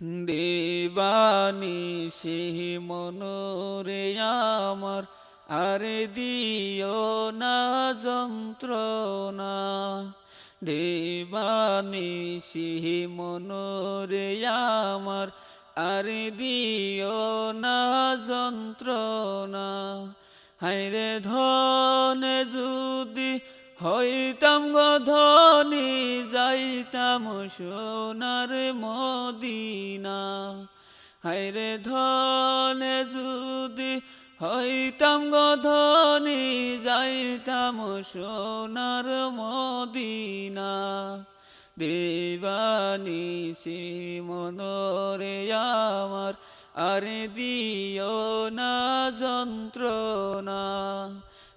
দেবানি সে মনোরে আমার, আরে দিও না যন্ত্রণা। দেবানি সে মনোরে আমার, আরে দিও না যন্ত্রণা। হাইরে ধনে যদি হইতাম গো ধনী, যাইতাম সোনার মদিনা। হাইরে ধনে যদি হইতাম গো ধনী, যাইতাম সোনার মদিনা। দেবানি সে মনরে আমার, আরে দিও না যন্ত্রণা।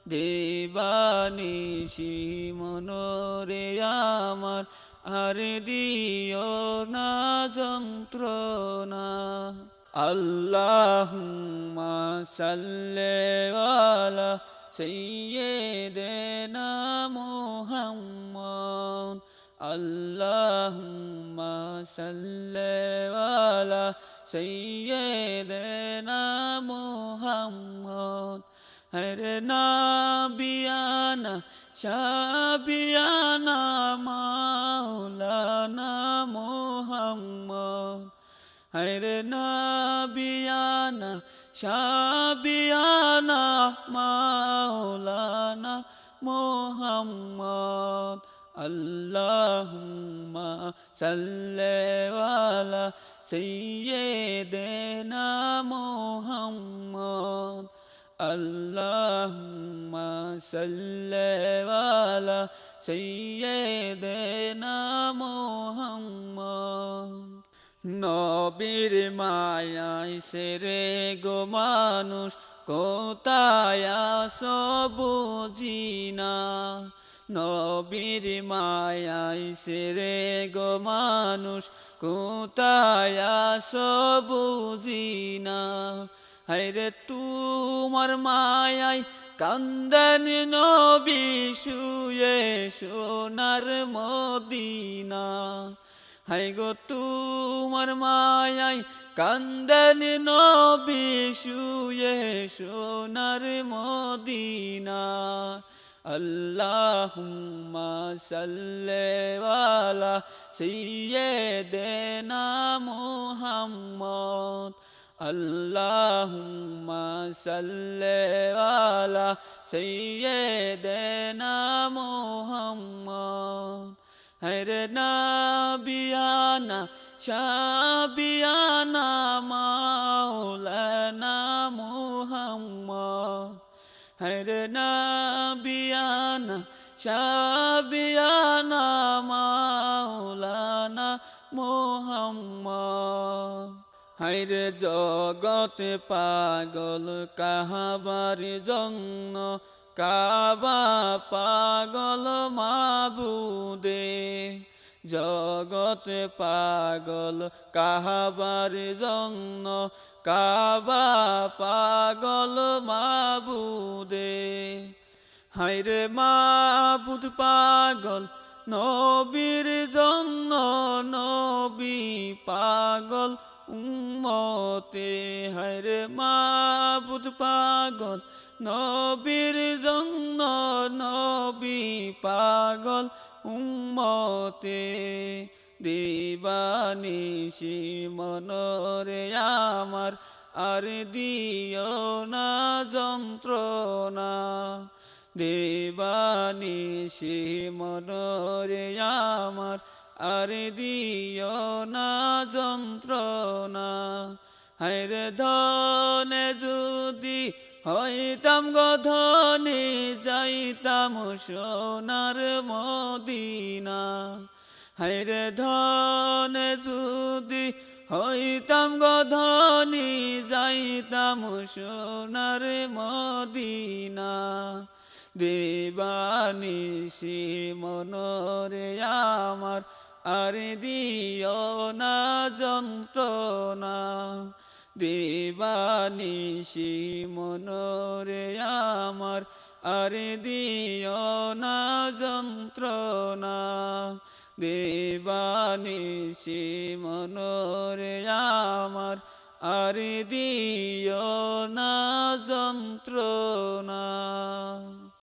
দেবানি সে মনরে আমার, আরে দিও না যন্ত্রণা। আল্লাহুম্মা সাল্লি আলা সাইয়্যিদিনা মুহাম্মদ। আল্লাহুম্মা সাল্লি আলা সাইয়্যিদিনা মুহাম্মদ। হরে নাবিয়ানা শাবিয়ানা মাওলানা মুহাম্মদ হরে নাবিয়ানা শাবিয়ানা মাওলানা মুহাম্মদ আল্লাহুম্মা সাল্লি আলা সাইয়্যিদিনা মুহাম্মদ আল্লাহুম্মা সাল্লি আলা সাইয়্যিদিনা মুহাম্মদ নবীর মায়ায় সেরে গো মানুষ, কোথায় সবুজিনা নবীর মায়ায় সেরে গো মানুষ, কোথায় সবুজিনা হাইরে তোমার মায়ায় কান্দন নবী সোনার মদিনা। হাই গো তোমার মায়াই কান্দন নবী সোনার মদিনা। আল্লাহুম্মা সাল্লি আলা সাইয়্যিদিনা মুহাম্মদ। আল্লাহুম্মা সাল্লি আলা সাইয়্যিদিনা মুহাম্মদ। হরে নাবিয়ানা, শাবিয়ানা, মাওলানা মুহাম্মদ। হরে নাবিয়ানা, শাবিয়ানা, মাওলানা মুহাম্মদ। হাইরে জগত পাগল, কাহাবার জন্য? কাবা পাগল মাবুদে। জগত পাগল, কাহাবার জন্য? কাবা পাগল মাবুদে। হাইরে মাবুদ পাগল, নবীর জন্য নবী পাগল। উম্মতে হায়রে মাবুদ পাগল, নবীর জন্য নবী পাগল, উম্মতে দিবানিশি মনরে আমার, আর দিও না যন্ত্রণা। দেবানিশি মনরে আমার আর দিও না যন্ত্রণা। হায়রে ধনে যদি হইতাম গো ধনে, যাইতাম সোনার মদিনা। হায়রে ধনে যদি হইতাম গো ধনী, যাইতাম সোনার মদিনা। দেবানিশি মনরে আমার, আর দিও না যন্ত্রণা। দেবানিশি মনরে আমার, আর দিও না যন্ত্রণা। দেবানিসি মনরে আমার, আর দিও না যন্ত্রণা।